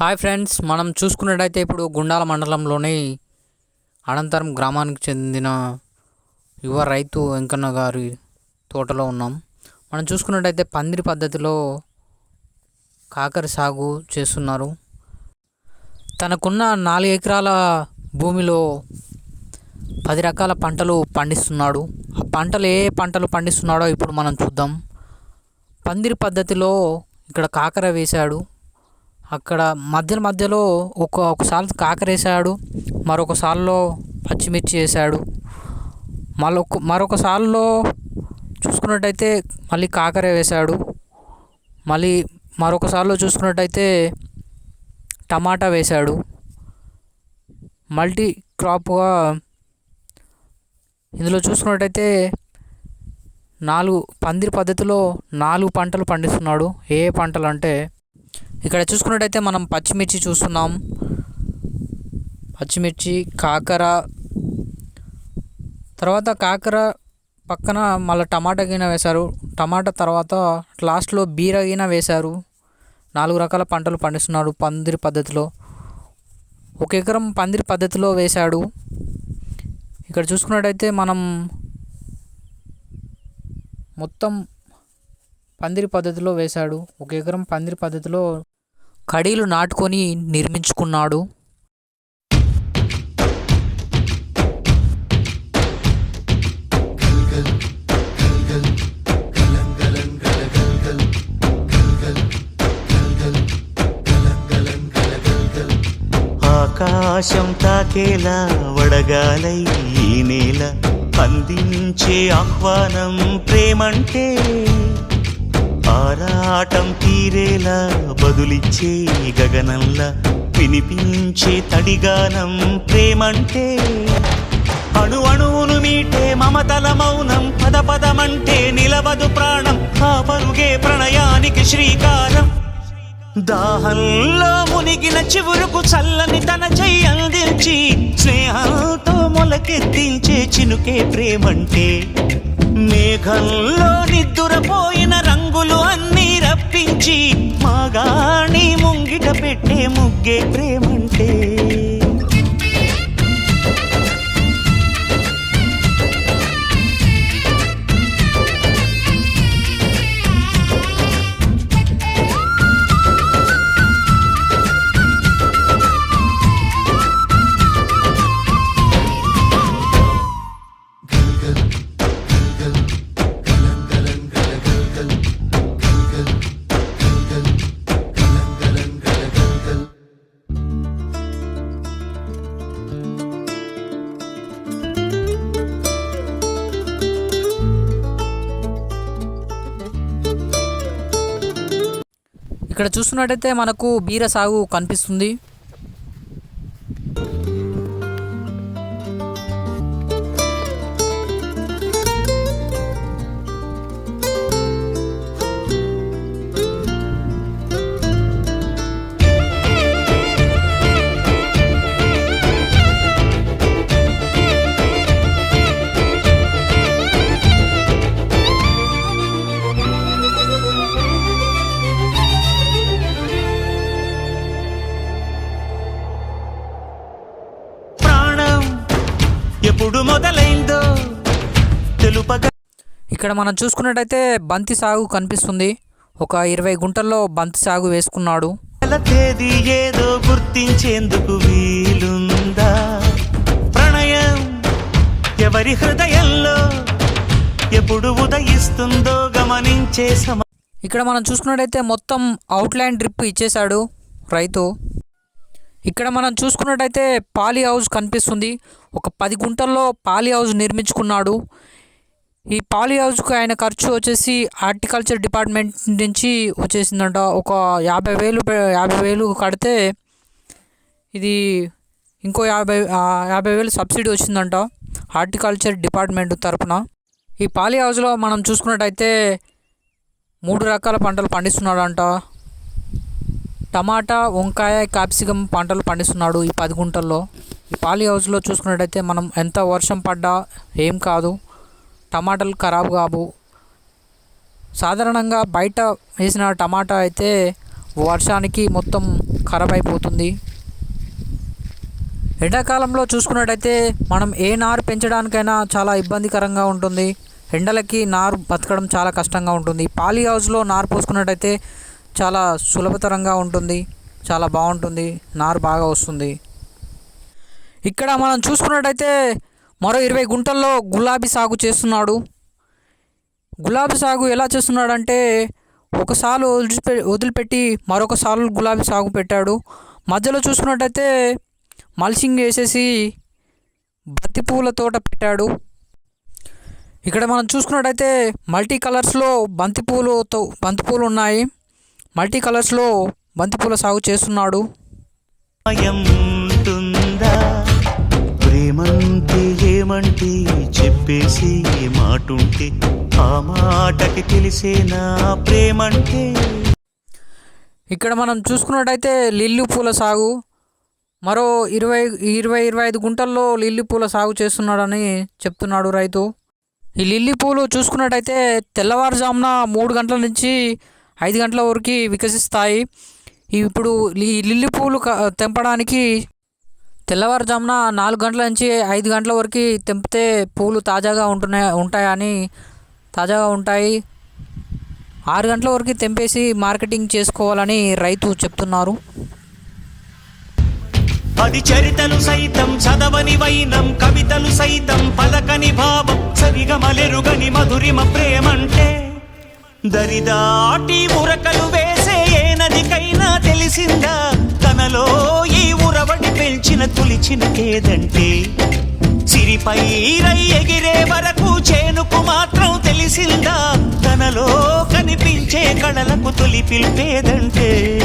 Hi friends మనం చూసుకున్నట్టయితే ఇప్పుడు గుండాల మండలంలోని అనంతరం గ్రామానికి చెందిన యువ రైతు వెంకన్న గారి తోటలో ఉన్నాం. మనం చూసుకున్నట్టయితే పందిరి పద్ధతిలో కాకర సాగు చేస్తున్నారు. తనకున్న నాలుగు ఎకరాల భూమిలో పది రకాల పంటలు పండిస్తున్నాడు. ఆ పంటలు ఏ పంటలు పండిస్తున్నాడో ఇప్పుడు మనం చూద్దాం. పందిరి పద్ధతిలో ఇక్కడ కాకర వేశాడు. అక్కడ మధ్య మధ్యలో ఒక ఒకసారి కాకర వేసాడు మరొక పచ్చిమిర్చి వేసాడు మరొక మరొకసారిలో చూసుకున్నట్టయితే మళ్ళీ కాకర వేసాడు మళ్ళీ మరొకసారిలో చూసుకున్నట్టయితే టమాటా వేశాడు. మల్టీ క్రాప్గా ఇందులో చూసుకున్నట్టయితే నాలుగు పందిరి పద్ధతిలో నాలుగు పంటలు పండిస్తున్నాడు. ఏ పంటలు అంటే ఇక్కడ చూసుకున్నట్టయితే మనం పచ్చిమిర్చి చూస్తున్నాం. పచ్చిమిర్చి కాకర. తర్వాత కాకర పక్కన మళ్ళీ టమాటా గిన వేశారు. టమాటా తర్వాత లాస్ట్లో బీర గిన వేశారు. నాలుగు రకాల పంటలు పండిస్తున్నాడు పందిరి పద్ధతిలో. ఒక ఎకరం పందిరి పద్ధతిలో వేశాడు. ఇక్కడ చూసుకున్నట్టయితే మనం మొత్తం పందిరి పద్ధతిలో వేశాడు. ఒక ఎకరం పందిరి పద్ధతిలో కడీలు నాటుకొని నిర్మించుకున్నాడు. ఆకాశం తాకేలా వడగాలై నేల అందించే ఆహ్వానం ప్రేమంటే ఆరాటం తీరేలా బదులిచ్చే గగనంలా వినిపించే తడిగానం ప్రేమంటే అణు అణువును మీటే మమతల మౌనం పద పదమంటే నిలవదు ప్రాణం ఆ పరుగే ప్రణయానికి శ్రీకారం. దాహంలో మునిగిన చివురుకు చల్లని తన చెయ్యి అందించి స్నేహంతో మొలకెత్తించే చినుకే ప్రేమంటే మేఘంలో నిద్దు ముంగిట పెట్టే ముగ్గే ప్రేమ. ఇక్కడ చూస్తున్నట్టయితే మనకు బీర సాగు కనిపిస్తుంది. మొదలైందో తెలుపగా ఇక్కడ మనం చూసుకున్నట్టయితే బంతి సాగు కనిపిస్తుంది. ఒక ఇరవై గుంటల్లో బంతి సాగు వేసుకున్నాడు. తేదీ ఏదో గుర్తించేందుకు వీలుందా? ప్రణయం ఎవరి హృదయంలో ఎప్పుడు ఉదయిస్తుందో గమనించే సమ ఇక్కడ మనం చూసుకున్నట్టయితే మొత్తం అవుట్లైన్ డ్రిప్ ఇచ్చేశాడు రైతు. ఇక్కడ మనం చూసుకున్నట్టయితే పాలీ హౌస్ కనిపిస్తుంది. ఒక పది గుంటల్లో పాలీ హౌస్ నిర్మించుకున్నాడు. ఈ పాలీ హౌస్కి ఆయన ఖర్చు వచ్చేసి హార్టికల్చర్ డిపార్ట్మెంట్ నుంచి వచ్చేసిందంట. ఒక యాభై వేలు యాభై వేలు కడితే ఇది ఇంకో యాభై యాభై వేలు సబ్సిడీ వచ్చిందంట హార్టికల్చర్ డిపార్ట్మెంట్ తరపున. ఈ పాలీ హౌస్లో మనం చూసుకున్నట్టయితే మూడు రకాల పంటలు పండిస్తున్నాడంట. టమాటా వంకాయ క్యాప్సికం పంటలు పండిస్తున్నాడు ఈ పది గుంటల్లో. ఈ పాలీ హౌస్లో చూసుకున్నట్టయితే మనం ఎంత వర్షం పడ్డా ఏం కాదు. టమాటాలు ఖరాబ్ కావు. సాధారణంగా బయట వేసిన టమాటా అయితే వర్షానికి మొత్తం ఖరాబ్ అయిపోతుంది. ఎండాకాలంలో చూసుకున్నట్టయితే మనం ఏ నారు పెంచడానికైనా చాలా ఇబ్బందికరంగా ఉంటుంది. ఎండలకి నారు బతకడం చాలా కష్టంగా ఉంటుంది. పాలీ హౌస్లో నారు పోసుకున్నట్టయితే చాలా సులభతరంగా ఉంటుంది చాలా బాగుంటుంది నారు బాగా వస్తుంది. ఇక్కడ మనం చూసుకున్నట్టయితే మరో ఇరవై గుంటల్లో గులాబీ సాగు చేస్తున్నాడు. గులాబీ సాగు ఎలా చేస్తున్నాడంటే ఒకసారి వదిలిపె వదిలిపెట్టి మరొక గులాబీ సాగు పెట్టాడు. మధ్యలో చూసుకున్నట్టయితే మల్చింగ్ వేసేసి బంతి పువ్వుల తోట పెట్టాడు. ఇక్కడ మనం చూసుకున్నట్టయితే మల్టీ కలర్స్లో బంతి పువ్వులతో బంతి పువ్వులు ఉన్నాయి. మల్టీ కలర్స్లో బంతి పూల సాగు చేస్తున్నాడు. ప్రేమంటే ఏమంటే చెప్పేసి మాటుంటే ఆ మాటకి తెలిసేనా ప్రేమంటే. ఇక్కడ మనం చూసుకున్నట్టయితే లిల్లీ పూల సాగు. మరో ఇరవై ఇరవై ఇరవై ఐదు గుంటల్లో లిల్లీ పూల సాగు చేస్తున్నాడని చెప్తున్నాడు రైతు. ఈ లిల్లీ పూలు చూసుకున్నట్టయితే తెల్లవారుజామున మూడు గంటల నుంచి ఐదు గంటల వరకు వికసిస్తాయి. ఇప్పుడు ఈ లిల్లీ పూలు క- తెంపడానికి తెల్లవారుజామున నాలుగు గంటల నుంచి ఐదు గంటల వరకు తెంపితే పూలు తాజాగా ఉంటున్నాయి ఉంటాయని తాజాగా ఉంటాయి. ఆరు గంటల వరకు తెంపేసి మార్కెటింగ్ చేసుకోవాలని రైతు చెప్తున్నారు. అది చరితలు సైతం చదవని వైనం కవితలు సైతం పలకని భావం సరిగమలెరుగని మధురిమ ప్రేమంటే దరిదాటి ఉరకలు వేసే ఏ నదికైనా తెలిసిందా? తనలో ఈ ఉరవడి పెంచిన తులిచిన కేదంటే? సిరిపై రై ఎగిరే వరకు చేనుకు మాత్రం తెలిసిందా? తనలో కనిపించే కళలకు తొలి పిలిపేదంటే?